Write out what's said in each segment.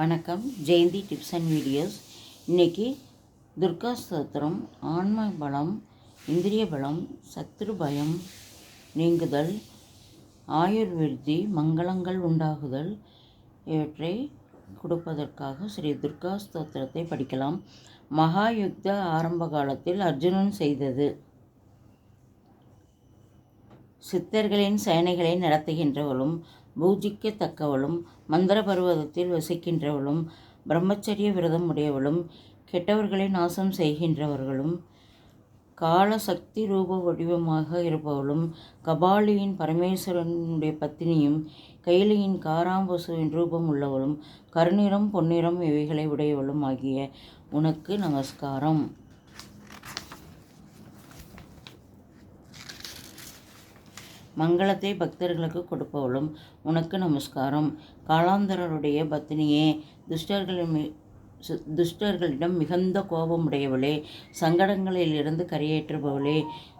வணக்கம். Jayanthi tips and videos. இன்றைக்கி துர்கா ஸ்தோத்திரம் ஆன்ம பலம் இந்திரிய பலம் சத்ரு பயம் நீங்குதல் ஆயுர்விருத்தி மங்களங்கள் உண்டாகுதல் இவற்றை கொடுப்பதற்காக ஸ்ரீ துர்கா ஸ்தோத்திரத்தை படிக்கலாம். மகாயுக்த ஆரம்ப காலத்தில் அர்ஜுனன் செய்தது. சித்தர்களின் சேனைகளை நடத்துகின்றவளும் பூஜிக்கத்தக்கவளும் மந்திர பருவதத்தில் வசிக்கின்றவளும் பிரம்மச்சரிய விரதம் உடையவளும் கெட்டவர்களை நாசம் செய்கின்றவர்களும் காலசக்தி ரூப வடிவமாக இருப்பவளும் கபாலியின் பரமேஸ்வரனுடைய பத்தினியும் கைலியின் காராம்பசுவின் ரூபம் உள்ளவளும் கருநிறம் பொன்னிறம் இவைகளை உடையவளும் ஆகிய உனக்கு நமஸ்காரம். மங்களத்தை பக்தர்களுக்கு கொடுப்பவளும் உனக்கு நமஸ்காரம். காலாந்தரருடைய பத்தினியே துஷ்டர்களின் துஷ்டர்களிடம் மிகுந்த கோபமுடையவளே சங்கடங்களிலிருந்து கரையேற்றுபவளே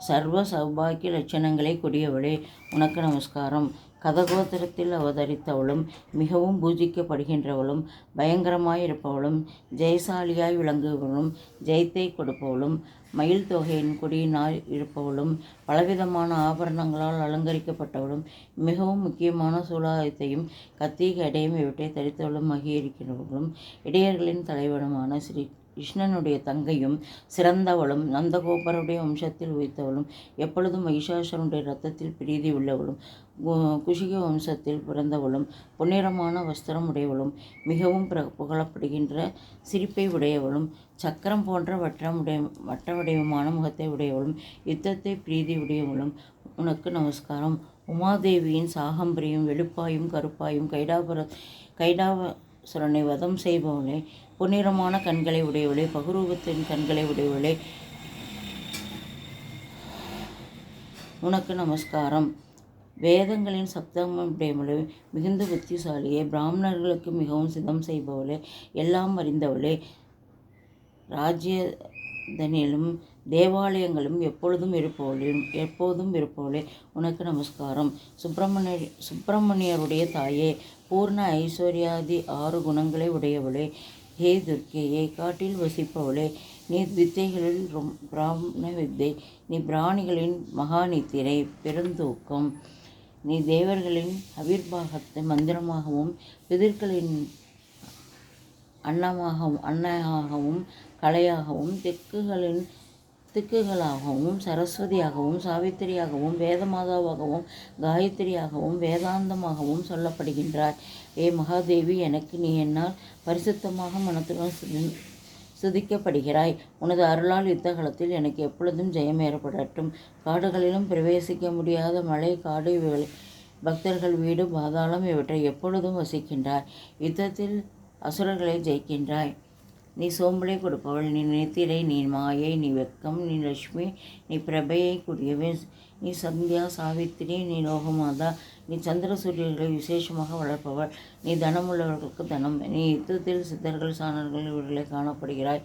சர்வ சௌபாக்கிய லட்சணங்களை கொடியவளே உனக்கு நமஸ்காரம். கதகோத்திரத்தில் அவதரித்தவளும் மிகவும் பூஜிக்கப்படுகின்றவளும் பயங்கரமாயிருப்பவளும் ஜெயசாலியாய் விளங்குபவளும் ஜெயத்தை கொடுப்பவளும் மயில் தொகையின் கொடியினால் இருப்பவளும் பலவிதமான ஆபரணங்களால் அலங்கரிக்கப்பட்டவளும் மிகவும் முக்கியமான சூலாயத்தையும் கத்தி எடையும் இவற்றை தரித்தவளும் ஆகியிருக்கிறவர்களும் இடையர்களின் தலைவனுமான ஸ்ரீ கிருஷ்ணனுடைய தங்கையும் சிறந்தவளும் நந்தகோபருடைய வம்சத்தில் உயிர்த்தவளும் எப்பொழுதும் மகிஷாசுரனுடைய ரத்தத்தில் பிரீதி உள்ளவளும் கு- குஷிக வம்சத்தில் பிறந்தவளும் பொன்னிறமான வஸ்திரம் உடையவளும் மிகவும் பிர புகழப்படுகின்ற சிரிப்பை உடையவளும் சக்கரம் போன்ற வட்டமுடைய வட்ட வடிவமான முகத்தை உடையவளும் யுத்தத்தை பிரீதி உடையவளும். உனக்கு நமஸ்காரம். உமாதேவியின் சாகம்பரியும் வெளுப்பாயும் கருப்பாயும் கைடாபுர சுரனை வதம் செய்பவளே பொன்னிறமான கண்களை உடையவளே பகுரூபத்தின் கண்களை உடையவளே. உனக்கு நமஸ்காரம். வேதங்களின் சப்தமுடையவளே மிகுந்த புத்திசாலியே. பிராமணர்களுக்கு மிகவும் சிதம் செய்பவளே எல்லாம் அறிந்தவளே. ராஜ்யதனிலும் தேவாலயங்களும் எப்பொழுதும் இருப்போலே எப்போதும் இருப்போலே. உனக்கு நமஸ்காரம். சுப்பிரமணிய சுப்பிரமணியருடைய தாயே பூர்ண ஐஸ்வர்யாதி ஆறு குணங்களை உடையவளே. ஹே துர்க்கையே காட்டில் வசிப்பவளே நீ வித்தைகளில் ரொம் பிராமண வித்தை நீ பிராணிகளின் மகாநித்திரை பெருந்தூக்கம். நீ தேவர்களின் அவிர்வாகத்தை மந்திரமாகவும் பிதர்களின் அன்னமாகவும் அன்னையாகவும் கலையாகவும் தெக்குகளின் திக்குகளாகவும் சரஸ்வதியாகவும் சாவித்திரியாகவும் வேதமாதாவாகவும் காயத்ரியாகவும் வேதாந்தமாகவும் சொல்லப்படுகின்றாய் ஏ மகாதேவி எனக்கு நீ என்னால் பரிசுத்தமாக மனத்துடன் சுதி- சுதிக்கப்படுகிறாய் உனது அருளால் யுத்தகலத்தில் எனக்கு எப்பொழுதும் ஜெயம் ஏற்படட்டும். காடுகளிலும் பிரவேசிக்க முடியாத மலை காடு பக்தர்கள் வீடு பாதாளம் இவற்றை எப்பொழுதும் வசிக்கின்றாய் யுத்தத்தில் அசுரர்களை ஜெயிக்கின்றாய். நீ சோம்பலை கொடுப்பவள் நீ நித்திரை நீ மாயை நீ வெக்கம் நீ லட்சுமி நீ பிரபையை கூடியவே நீ சந்தியா சாவித்திரி நீ லோகமாதா நீ சந்திர சூரியர்களை விசேஷமாக வளர்ப்பவள். நீ தனமுள்ளவர்களுக்கு தனம். நீ யுத்தத்தில் சித்தர்கள் சாணர்கள் இவர்களை காணப்படுகிறாய்.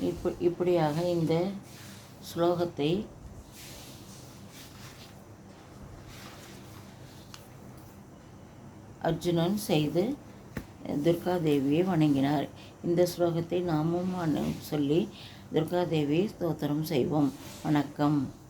இப்ப இப்படியாக இந்த ஸ்லோகத்தை அர்ஜுனன் செய்து துர்காதேவியை வணங்கினார். இந்த ஸ்லோகத்தை நாமும் அனு- சொல்லி துர்காதேவியை ஸ்தோத்திரம் செய்வோம். வணக்கம்.